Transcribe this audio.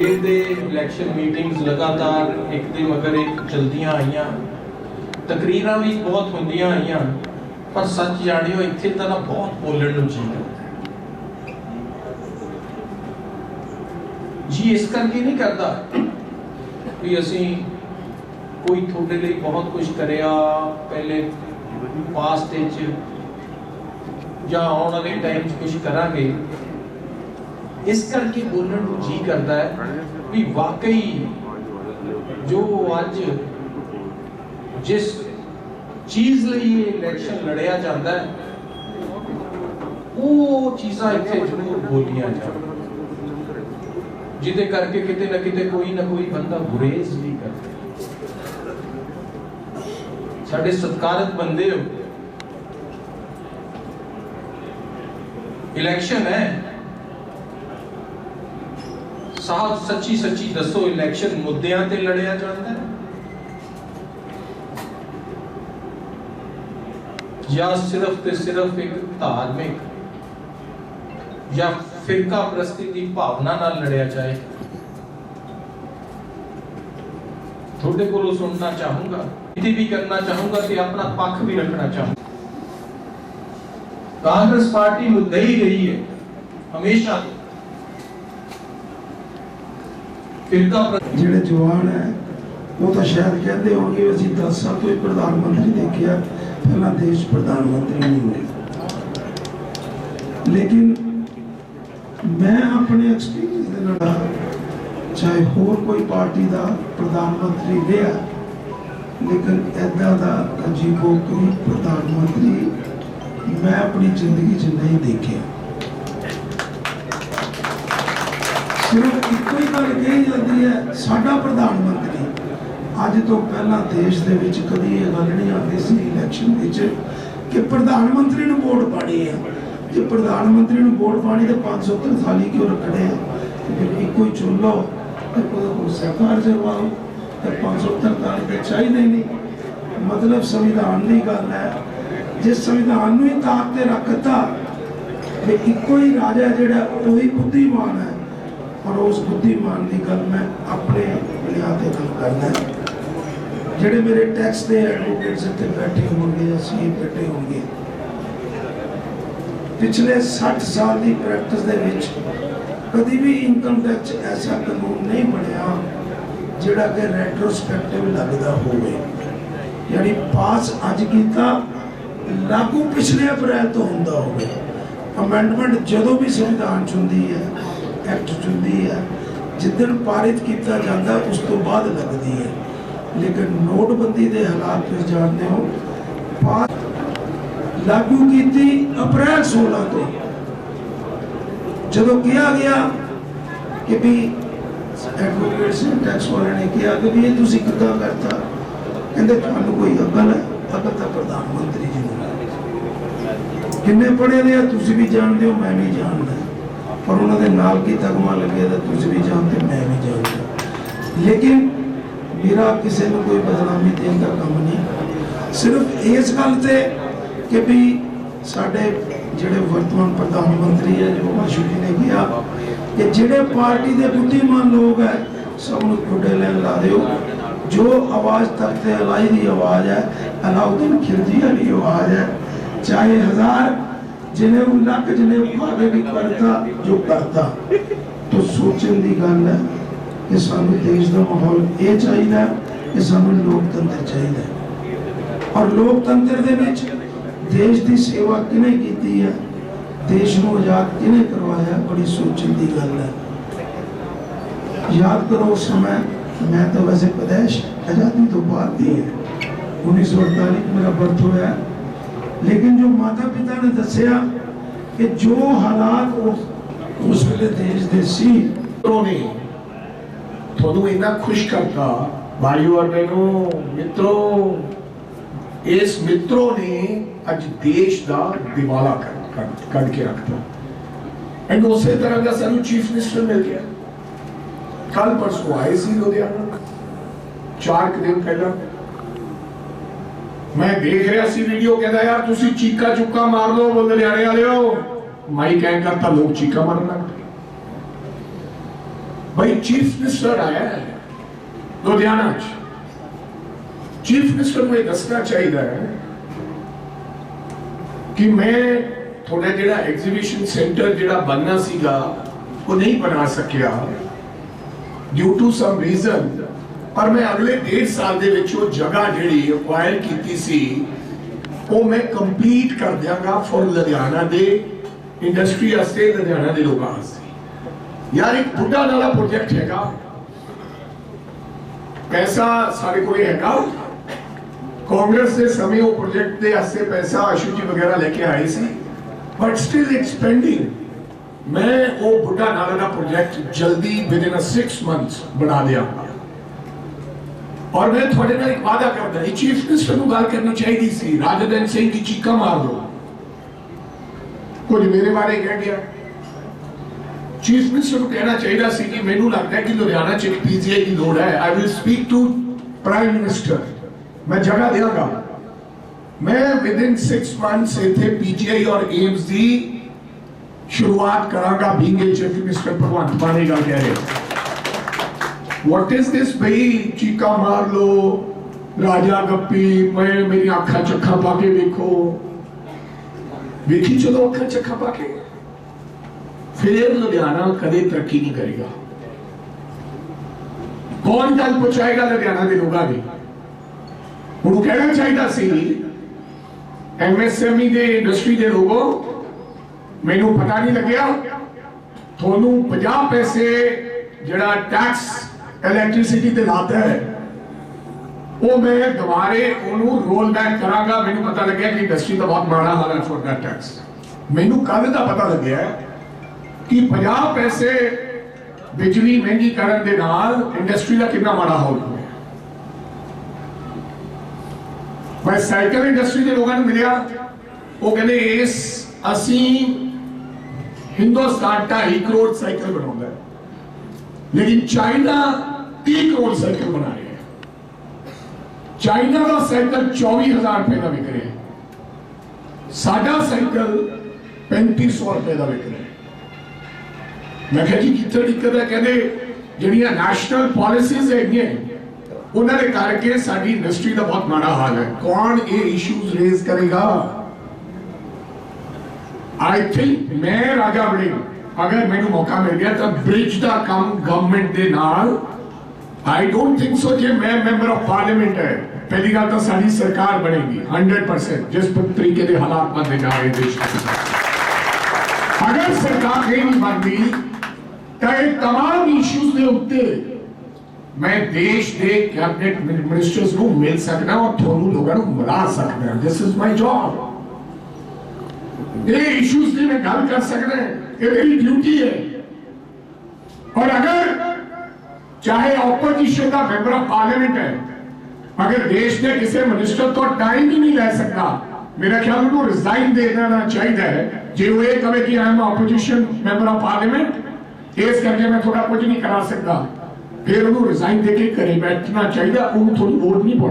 ਇਹਦੇ election meetings ਲਗਾਤਾਰ ਇੱਕ ਦੇ ਮਗਰ ਇੱਕ ਚਲਦੀਆਂ ਆਈਆਂ। ਤਕਰੀਰਾਂ ਵੀ ਬਹੁਤ ਹੁੰਦੀਆਂ ਆਈਆਂ, ਪਰ ਸੱਚ ਜਾਣਿਓ, ਇੱਥੇ ਤਾਂ ਨਾ ਬਹੁਤ ਬੋਲਣ ਨੂੰ ਜੀ ਜੀ ਇਸ ਕਰਕੇ ਨਹੀਂ ਕਰਦਾ ਵੀ ਅਸੀਂ ਕੋਈ ਤੁਹਾਡੇ ਲਈ ਬਹੁਤ ਕੁਝ ਕਰਿਆ, ਪਹਿਲੇ ਪਾਸਟ ਵਿੱਚ ਜਾਂ ਆਉਣ ਵਾਲੇ ਟਾਈਮ 'ਚ ਕੁਝ ਕਰਾਂਗੇ, ਇਸ ਕਰਕੇ ਬੋਲਣ ਨੂੰ ਜੀ ਕਰਦਾ ਹੈ ਵੀ ਵਾਕਈ ਜੋ ਅੱਜ ਜਿਸ ਚੀਜ਼ ਲਈ ਇਹ ਇਲੈਕਸ਼ਨ ਲੜਿਆ ਜਾਂਦਾ ਹੈ, ਉਹ ਚੀਜ਼ਾਂ ਇੱਥੇ ਜ਼ਰੂਰ ਬੋਲੀਆਂ ਜਾਣ। ਜਿਹਦੇ ਕਰਕੇ ਕਿਤੇ ਨਾ ਕਿਤੇ ਕੋਈ ਨਾ ਕੋਈ ਬੰਦਾ ਗੁਰੇਜ਼ ਵੀ ਕਰਦਾ ਸਾਡੇ ਸਤਿਕਾਰਤ ਬੰਦੇ ਹੋ ਇਲੈਕਸ਼ਨ ਹੈ ਸਾਫ਼ ਸੱਚੀ ਸੱਚੀ ਦੱਸੋ ਇਲੈਕਸ਼ਨ ਮੁੱਦਿਆਂ ਤੇ ਲੜਿਆ ਜਾਂਦਾ ਹੈ ਜਾਂ ਸਿਰਫ ਤੇ ਸਿਰਫ ਇੱਕ ਧਾਰਮਿਕ ਜਾਂ ਫਿਰਕਾ ਪ੍ਰਸਤੀ ਦੀ ਭਾਵਨਾ ਨਾਲ ਲੜਿਆ ਜਾਏ ਤੁਹਾਡੇ ਕੋਲੋਂ ਸੁਣਨਾ ਚਾਹੂੰਗਾ ਇਹਦੀ ਵੀ ਕਰਨਾ ਚਾਹੂੰਗਾ ਤੇ ਆਪਣਾ ਪੱਖ ਵੀ ਰੱਖਣਾ ਚਾਹੂੰਗਾ ਕਾਂਗਰਸ ਪਾਰਟੀ ਮੁੱਦੇ ਹੀ ਰਹੀ ਹੈ ਹਮੇਸ਼ਾ ਤੋਂ ਫਿਰਕਾ ਜਿਹੜੇ ਜਵਾਨ ਹੈ ਉਹ ਤਾਂ ਸ਼ਾਇਦ ਕਹਿੰਦੇ ਹੋਣਗੇ ਅਸੀਂ 10 ਸਾਲ ਤੋਂ ਹੀ ਪ੍ਰਧਾਨ ਮੰਤਰੀ ਦੇਖਿਆ ਪਹਿਲਾਂ ਦੇਸ਼ ਪ੍ਰਧਾਨ ਮੰਤਰੀ ਨਹੀਂ ਹੋਏ ਲੇਕਿਨ ਮੈਂ ਆਪਣੇ ਐਕਸਪੀਰੀਅੰਸ ਦੇ ਨਾਲ ਚਾਹੇ ਹੋਰ ਕੋਈ ਪਾਰਟੀ ਦਾ ਪ੍ਰਧਾਨ ਮੰਤਰੀ ਰਿਹਾ ਲੇਕਿਨ ਐਦਾਂ ਦਾ ਅਜੀਬੋ ਕੋਈ ਪ੍ਰਧਾਨ ਮੰਤਰੀ ਮੈਂ ਆਪਣੀ ਜ਼ਿੰਦਗੀ 'ਚ ਨਹੀਂ ਦੇਖਿਆ। ਸਿਰਫ ਇੱਕੋ ਹੀ ਗੱਲ ਕਹੀ ਜਾਂਦੀ ਹੈ, ਸਾਡਾ ਪ੍ਰਧਾਨ ਮੰਤਰੀ। ਅੱਜ ਤੋਂ ਪਹਿਲਾਂ ਦੇਸ਼ ਦੇ ਵਿੱਚ ਕਦੀ ਇਹ ਗੱਲ ਨਹੀਂ ਆਉਂਦੀ ਸੀ ਇਲੈਕਸ਼ਨ ਵਿੱਚ ਕਿ ਪ੍ਰਧਾਨ ਮੰਤਰੀ ਨੂੰ ਵੋਟ ਪਾਣੀ ਹੈ। ਜੇ ਪ੍ਰਧਾਨ ਮੰਤਰੀ ਨੂੰ ਵੋਟ ਪਾਣੀ ਤੇ 543 ਕਿਉਂ ਰੱਖਣੇ ਆ? ਫਿਰ ਇੱਕੋ ਹੀ ਚੁਣ ਲਓ ਤੇ ਉਹਦਾ ਸਰਕਾਰ ਚਲਵਾਓ ਤੇ 543 ਤੇ ਚਾਹੀਦਾ ਹੀ ਨਹੀਂ। ਮਤਲਬ ਸੰਵਿਧਾਨ ਦੀ ਗੱਲ ਹੈ ਜਿਸ ਸੰਵਿਧਾਨ ਨੂੰ ਹੀ ਤਾਕ ਤੇ ਰੱਖਤਾ ਤੇ ਇੱਕੋ ਹੀ ਰਾਜਾ ਜਿਹੜਾ ਉਹ ਹੀ ਬੁੱਧੀਮਾਨ ਹੈ ਔਰ ਉਸ ਬੁੱਧੀਮਾਨ ਦੀ ਗੱਲ ਮੈਂ ਆਪਣੇ ਬੁਨਿਆਦ ਤੇ ਗੱਲ ਕਰਨਾ ਜਿਹੜੇ ਮੇਰੇ ਟੈਕਸ ਦੇ ਐਡਵੋਕੇਟਸ ਇੱਥੇ ਬੈਠੇ ਹੋਣਗੇ ਅਸੀਂ ਬੈਠੇ ਹੋਣਗੇ, ਪਿਛਲੇ 60 ਸਾਲ ਦੀ ਪ੍ਰੈਕਟਿਸ ਦੇ ਵਿੱਚ ਕਦੀ ਵੀ ਇਨਕਮ ਟੈਕਸ ਐਸਾ ਕਾਨੂੰਨ ਨਹੀਂ ਬਣਿਆ ਜਿਹੜਾ ਕਿ ਰੈਟਰੋਸਪੈਕਟਿਵ ਲੱਗਦਾ ਹੋਵੇ। ਯਾਨੀ ਪਾਸ ਅੱਜ ਕੀਤਾ ਲਾਗੂ ਪਿਛਲੇ ਅਪ੍ਰੈਲ ਤੋਂ ਹੁੰਦਾ ਹੋਵੇ। ਅਮੈਂਡਮੈਂਟ ਜਦੋਂ ਵੀ ਸੰਵਿਧਾਨ ਚ ਹੁੰਦੀ ਹੈ ਐਕਟ ਚ ਹੁੰਦੀ ਹੈ ਜਿੱਦਣ ਪਾਰਿਤ ਕੀਤਾ ਜਾਂਦਾ, ਉਸ ਤੋਂ ਬਾਅਦ ਲੱਗਦੀ ਹੈ। ਲੇਕਿਨ ਨੋਟਬੰਦੀ ਦੇ ਹਾਲਾਤ ਤੁਸੀਂ ਜਾਣਦੇ ਹੋ ਲਾਗੂ ਕੀਤੀ ਅਪ੍ਰੈਲ 16 ਤੋਂ। ਜਦੋਂ ਕਿਹਾ ਗਿਆ ਕਿ ਵੀ ਐਡਵੋਕੇਟ ਸਿੰਘ ਟੈਕਸ ਵਾਲੇ ਨੇ ਕਿਹਾ ਕਿ ਵੀ ਇਹ ਤੁਸੀਂ ਕਿੱਦਾਂ ਕਰਤਾ, ਕਹਿੰਦੇ ਤੁਹਾਨੂੰ ਕੋਈ ਅਕਲ ਹੈ, ਅਕਲ ਤਾਂ ਪ੍ਰਧਾਨ ਮੰਤਰੀ ਜੀ ਨੂੰ। ਕਿੰਨੇ ਪੜ੍ਹੇ ਨੇ ਆ, ਤੁਸੀਂ ਵੀ ਜਾਣਦੇ ਹੋ, ਮੈਂ ਵੀ ਜਾਣਦਾ। ਪਰ ਉਹਨਾਂ ਦੇ ਨਾਲ ਕੀ ਤਗਮਾ ਲੱਗਿਆ ਤਾਂ ਤੁਸੀਂ ਵੀ ਜਾਣਦੇ ਮੈਂ ਵੀ ਜਾਣਦਾ। ਲੇਕਿਨ ਮੇਰਾ ਕਿਸੇ ਨੂੰ ਕੋਈ ਬਦਨਾਮੀ ਦੇਣ ਦਾ ਕੰਮ ਨਹੀਂ। ਸਿਰਫ ਇਸ ਗੱਲ ਤੇ ਕਿ ਵੀ ਸਾਡੇ ਜਿਹੜੇ ਵਰਤਮਾਨ ਪ੍ਰਧਾਨ ਮੰਤਰੀ ਹੈ, ਜੋ ਅਸ਼ੂ ਜੀ ਨੇ ਕਿਹਾ ਕਿ ਜਿਹੜੇ ਪਾਰਟੀ ਦੇ ਬੁੱਧੀਮਾਨ ਲੋਕ ਹੈ, ਸਭ ਨੂੰ ਖੁੱਡੇ ਲੈਣ ਲਾ ਦਿਓ। ਜੋ ਆਵਾਜ਼ ਤਖਤੇ ਅਲਾਈ ਦੀ ਆਵਾਜ਼ ਹੈ, ਅਲਾਉਦੀਨ ਖਿਲਜੀ ਵਾਲੀ ਆਵਾਜ਼ ਹੈ ਚਾਹੇ ਹਜ਼ਾਰ ਜਿਨੇ ਉਹ ਲੱਖ ਜਿਨੇ ਭਾਵੇਂ ਵੀ ਕਰਤਾ ਜੋ ਕਰਤਾ ਤੋ ਸੋਚਣ ਦੀ ਗੱਲ ਹੈ ਕਿ ਸਾਨੂੰ ਦੇਸ਼ ਦਾ ਮਾਹੌਲ ਇਹ ਚਾਹੀਦਾ ਹੈ ਕਿ ਸਾਨੂੰ ਲੋਕਤੰਤਰ ਚਾਹੀਦਾ ਹੈ ਔਰ ਲੋਕਤੰਤਰ ਦੇ ਵਿੱਚ ਦੇਸ਼ ਦੀ ਸੇਵਾ ਕਿਨੇ ਕੀਤੀ ਹੈ ਦੇਸ਼ ਨੂੰ ਆਜ਼ਾਦ ਕਿਨੇ ਕਰਵਾਇਆ ਬੜੀ ਸੋਚਣ ਦੀ ਗੱਲ ਹੈ ਯਾਦ ਕਰੋ ਉਸ ਸਮੇਂ ਮੈਂ ਤਾਂ ਵੈਸੇ ਪ੍ਰਦੇਸ਼ ਆਜ਼ਾਦੀ ਤੋਂ ਬਾਅਦ ਦੀ ਹੈ 1948 ਚ ਮੇਰਾ ਬਰਥ ਹੋਇਆ ਲੇਕਿਨ ਜੋ ਮਾਤਾ ਪਿਤਾ ਨੇ ਦੱਸਿਆ ਕਿ ਜੋ ਹਾਲਾਤ ਉਸ ਉਸ ਵੇਲੇ ਦੇਸ਼ ਦੇ ਸੀ ਮਿੱਤਰੋਂ ਤੁਹਾਨੂੰ ਇੰਨਾ ਖੁਸ਼ ਕਰਤਾ। ਭਾਈਓ ਔਰ ਬਹਿਨੋ ਮਿੱਤਰੋ, ਇਸ ਮਿੱਤਰੋਂ ਨੇ ਅੱਜ ਦੇਸ਼ ਦਾ ਦਿਵਾਲਾ ਕੱਢ ਕੇ ਰੱਖਤਾ। ਐਂਡ ਉਸੇ ਤਰ੍ਹਾਂ ਦਾ ਸਾਨੂੰ ਚੀਫ ਮਿਨਿਸਟਰ ਮਿਲ ਗਿਆ। ਕੱਲ ਪਰਸੋਂ ਆਏ ਸੀ ਲੁਧਿਆਣਾ। ਚਾਰ ਕੁ ਦਿਨ ਪਹਿਲਾਂ ਮੈਂ ਦੇਖ ਰਿਹਾ ਸੀ ਵੀਡੀਓ ਕਹਿੰਦਾ, ਯਾਰ, ਤੁਸੀਂ ਚੀਕਾ ਚੁੱਕਾ ਮਾਰ ਲਓ ਉਹ ਲੁਧਿਆਣੇ ਵਾਲਿਓ। ਮਾਈ ਕਹਿ ਕਰਤਾ ਲੋਕ ਚੀਕਾ ਮਾਰਨ ਲੱਗ ਪਏ। ਭਾਈ ਚੀਫ ਮਿਨਿਸਟਰ ਆਇਆ ਹੈ, ਲੁਧਿਆਣਾ ਚ। ਚੀਫ ਮਿਨਿਸਟਰ ਨੂੰ ਇਹ ਦੱਸਣਾ ਚਾਹੀਦਾ ਹੈ ਕਿ ਮੈਂ ਤੁਹਾਡਾ ਜਿਹੜਾ ਐਗਜ਼ੀਬਿਸ਼ਨ ਸੈਂਟਰ ਜਿਹੜਾ ਬਣਨਾ ਸੀਗਾ, ਉਹ ਨਹੀਂ ਬਣਾ ਸਕਿਆ। ਡਿਊ ਟੂ ਸਮ ਰੀਜ਼ਨ ਪਰ ਮੈਂ ਅਗਲੇ ਡੇਢ ਸਾਲ ਦੇ ਵਿੱਚ ਉਹ ਜਗ੍ਹਾ ਜਿਹੜੀ ਅਕਵਾਇਰ ਕੀਤੀ ਸੀ, ਉਹ ਮੈਂ ਕੰਪਲੀਟ ਕਰ ਦਿਆਂਗਾ ਫॉर ਲੁਧਿਆਣਾ ਦੇ ਇੰਡਸਟਰੀ ਵਾਸਤੇ, ਲੁਧਿਆਣਾ ਦੇ ਲੋਕਾਂ ਵਾਸਤੇ। ਯਾਰ, ਇੱਕ ਬੁੱਢਾ ਨਾਲਾ ਪ੍ਰੋਜੈਕਟ ਹੈਗਾ। ਪੈਸਾ ਸਾਡੇ ਕੋਲ ਹੈਗਾ। ਕਾਂਗਰਸ ਦੇ ਸਮੇਂ ਉਹ ਪ੍ਰੋਜੈਕਟ ਦੇ ਵਾਸਤੇ ਪੈਸਾ ਆਸ਼ੂ ਜੀ ਵਗੈਰਾ ਲੈ ਕੇ ਆਏ ਸੀ। ਬਟ ਸਟਿਲ ਇਟਸ ਪੈਂਡਿੰਗ ਮੈਂ ਉਹ ਬੁੱਢਾ ਨਾਲਾ ਦਾ ਪ੍ਰੋਜੈਕਟ ਜਲਦੀ ਵਿਦਿਨ 6 ਮੰਥਸ ਬਣਾ ਦਿਆਂਗਾ। ਔਰ ਮੈਂ ਤੁਹਾਡੇ ਨਾਲ ਇੱਕ ਵਾਅਦਾ ਕਰਦਾ ਹਾਂ ਚੀਫ ਮਿਨਿਸਟਰ ਨੂੰ ਗੱਲ ਕਰਨੀ ਚਾਹੀਦੀ ਸੀ ਰਾਜਾ ਦਨ ਸਿੰਘ ਦੀ ਚੀਕਾ ਮਾਰ ਦੋ ਕੁਝ ਮੇਰੇ ਬਾਰੇ ਕਹਿ ਗਿਆ। ਚੀਫ ਮਿਨਿਸਟਰ ਨੂੰ ਕਹਿਣਾ ਚਾਹੀਦਾ ਸੀ ਕਿ ਮੈਨੂੰ ਲੱਗਦਾ ਹੈ ਕਿ ਲੁਧਿਆਣਾ ਚ ਇੱਕ ਪੀਜੀਆਈ ਦੀ ਲੋੜ ਹੈ। I will speak to prime minister ਮੈਂ ਜਗ੍ਹਾ ਦੇਵਾਂਗਾ। ਮੈਂ ਵਿਦ ਇਨ 6 ਮੰਥਸ ਇੱਥੇ ਪੀਜੀਆਈ ਔਰ ਏਮਸ ਦੀ ਸ਼ੁਰੂਆਤ ਕਰਾਂਗਾ, being chief minister Bhagwant Mann ਇਹ ਗੱਲ ਕਹਿ ਰਹੇ। ਵਾਟ ਇਜ਼ ਦਿਸ ਭਈ ਚੀਕਾ ਮਾਰ ਲੋ ਰਾਜਾ ਗੱਪੀ ਮੈਂ ਮੇਰੀ ਅੱਖਾਂ ਚ ਪਾ ਕੇ ਵੇਖੋ ਵੇਖੀ ਚਲੋ ਅੱਖਾਂ ਚ ਪਾ ਕੇ ਫਿਰ ਲੁਧਿਆਣਾ ਕਦੇ ਤਰੱਕੀ ਨਹੀਂ ਕਰੇਗਾ ਕੌਣ ਗੱਲ ਪਹੁੰਚਾਏਗਾ ਲੁਧਿਆਣਾ ਦੇ ਲੋਕਾਂ ਦੀ ਉਹਨੂੰ ਕਹਿਣਾ ਚਾਹੀਦਾ ਸੀ ਐਮਐਸਐਮਈ ਦੇ ਇੰਡਸਟਰੀ ਦੇ ਲੋਗੋ ਮੈਨੂੰ ਪਤਾ ਨਹੀਂ ਲੱਗਿਆ ਤੁਹਾਨੂੰ 50 ਪੈਸੇ ਜਿਹੜਾ ਟੈਕਸ ਇਲੈਕਟ੍ਰਿਸਿਟੀ ਤੇ ਲਾਤਾ ਹੈ। ਉਹ ਮੈਂ ਦੁਬਾਰੇ ਉਹਨੂੰ ਰੋਲ ਬੈਕ ਕਰਾਂਗਾ। ਮੈਨੂੰ ਪਤਾ ਲੱਗਿਆ ਕਿ ਇੰਡਸਟਰੀ ਦਾ ਬਹੁਤ ਮਾੜਾ ਹਾਲ ਹੈ ਫॉर that ਟੈਕਸ ਮੈਨੂੰ ਕੱਲ ਦਾ ਪਤਾ ਲੱਗਿਆ ਕਿ 50 ਪੈਸੇ ਬਿਜਲੀ ਮਹਿੰਗੀ ਕਰਨ ਦੇ ਨਾਲ ਇੰਡਸਟਰੀ ਦਾ ਕਿੰਨਾ ਮਾੜਾ ਹਾਲ ਹੋਇਆ ਮੈਂ ਸਾਈਕਲ ਇੰਡਸਟਰੀ ਦੇ ਲੋਕਾਂ ਨੂੰ ਮਿਲਿਆ। ਉਹ ਕਹਿੰਦੇ, ਇਸ ਅਸੀਂ ਹਿੰਦੁਸਤਾਨ ਦਾ 1 ਕਰੋੜ ਸਾਈਕਲ ਬਣਾਉਂਦਾ ਹੈ। ਲੇਕਿਨ ਚਾਈਨਾ 30 ਕਰੋੜ ਸਾਈਕਲ ਬਣਾ ਰਿਹਾ ਹੈ। ਚਾਈਨਾ ਦਾ ਸਾਈਕਲ 24000 ਰੁਪਏ ਦਾ ਵਿਕ ਰਿਹਾ ਹੈ। ਸਾਡਾ ਸਾਈਕਲ 3500 ਰੁਪਏ ਦਾ ਵਿਕ ਰਿਹਾ ਮੈਂ ਕਿਹਾ ਜੀ, ਕਿੱਥੇ ਦਿੱਕਤ ਹੈ? ਕਹਿੰਦੇ ਜਿਹੜੀਆਂ ਨੈਸ਼ਨਲ ਪਾਲਿਸੀਜ਼ ਹੈਗੀਆਂ, ਉਹਨਾਂ ਦੇ ਕਰਕੇ ਸਾਡੀ ਇੰਡਸਟਰੀ ਦਾ ਬਹੁਤ ਮਾੜਾ ਹਾਲ ਹੈ। ਕੌਣ ਇਹ ਇਸ਼ੂਜ਼ ਰੇਜ਼ ਕਰੇਗਾ? ਆਈ ਥਿੰਕ ਮੈਂ ਰਾਜਾ ਬੜੀ ਅਗਰ ਮੈਨੂੰ ਮੌਕਾ ਮਿਲ ਗਿਆ ਤਾਂ ਬ੍ਰਿਜ ਦਾ ਕੰਮ ਗਵਰਨਮੈਂਟ ਦੇ ਨਾਲ ਆਈ ਡੋਨਟ ਥਿੰਕ ਸੋ ਜੇ ਮੈਂ ਮੈਂਬਰ ਆਫ ਪਾਰਲੀਮੈਂਟ ਹੈ ਪਹਿਲੀ ਗੱਲ ਤਾਂ ਸਾਡੀ ਸਰਕਾਰ ਬਣੇਗੀ 100% ਜਿਸ ਤਰੀਕੇ ਦੇ ਹਾਲਾਤ ਬਣਦੇ ਜਾ ਰਹੇ ਦੇਸ਼ ਦੇ ਅਗਰ ਸਰਕਾਰ ਇਹ ਨਹੀਂ ਬਣਦੀ ਤਾਂ ਇਹ तमाम ਇਸ਼ੂਜ਼ ਦੇ ਉੱਤੇ ਮੈਂ ਦੇਸ਼ ਦੇ ਕੈਬਨਿਟ ਮਿਨਿਸਟਰਸ ਨੂੰ ਮਿਲ ਸਕਦਾ ਔਰ ਤੁਹਾਨੂੰ ਲੋਕਾਂ ਨੂੰ ਮਿਲਾ ਸਕਦਾ ਦਿਸ ਇਜ਼ ਮਾਈ ਜੌਬ ਇਹ ਇਸ਼ੂਜ਼ ਦੀ ਮੈਂ ਗੱਲ ਕਰ ਸਕਦਾ ਇਹ ਮੇਰੀ ਡਿਊਟੀ ਹੈ। ਔਰ ਅਗਰ ਚਾਹੇ ਆਪੋਜੀਸ਼ਨ ਦਾ ਮੈਂਬਰ ਆਫ ਪਾਰਲੀਮੈਂਟ ਹੈ ਅਗਰ ਦੇਸ਼ ਦੇ ਕਿਸੇ ਮਿਨਿਸਟਰ ਤੋਂ ਟਾਈਮ ਹੀ ਨਹੀਂ ਲੈ ਸਕਦਾ। ਮੇਰਾ ਖਿਆਲ ਉਹਨੂੰ ਰਿਜ਼ਾਈਨ ਦੇ ਦੇਣਾ ਚਾਹੀਦਾ ਹੈ। ਜੇ ਉਹ ਇਹ ਕਹੇ ਕਿ ਆਮ ਆਪੋਜੀਸ਼ਨ ਮੈਂਬਰ ਆਫ ਪਾਰਲੀਮੈਂਟ ਇਸ ਕਰਕੇ ਮੈਂ ਥੋੜਾ ਕੁਝ ਨਹੀਂ ਕਰਾ ਸਕਦਾ। ਫਿਰ ਉਹਨੂੰ ਰਿਜ਼ਾਈਨ ਦੇ ਕੇ ਘਰੇ ਬੈਠਣਾ ਚਾਹੀਦਾ, ਉਹਨੂੰ ਥੋੜੀ ਵੋਟ ਨਹੀਂ ਪਾਉਣੀ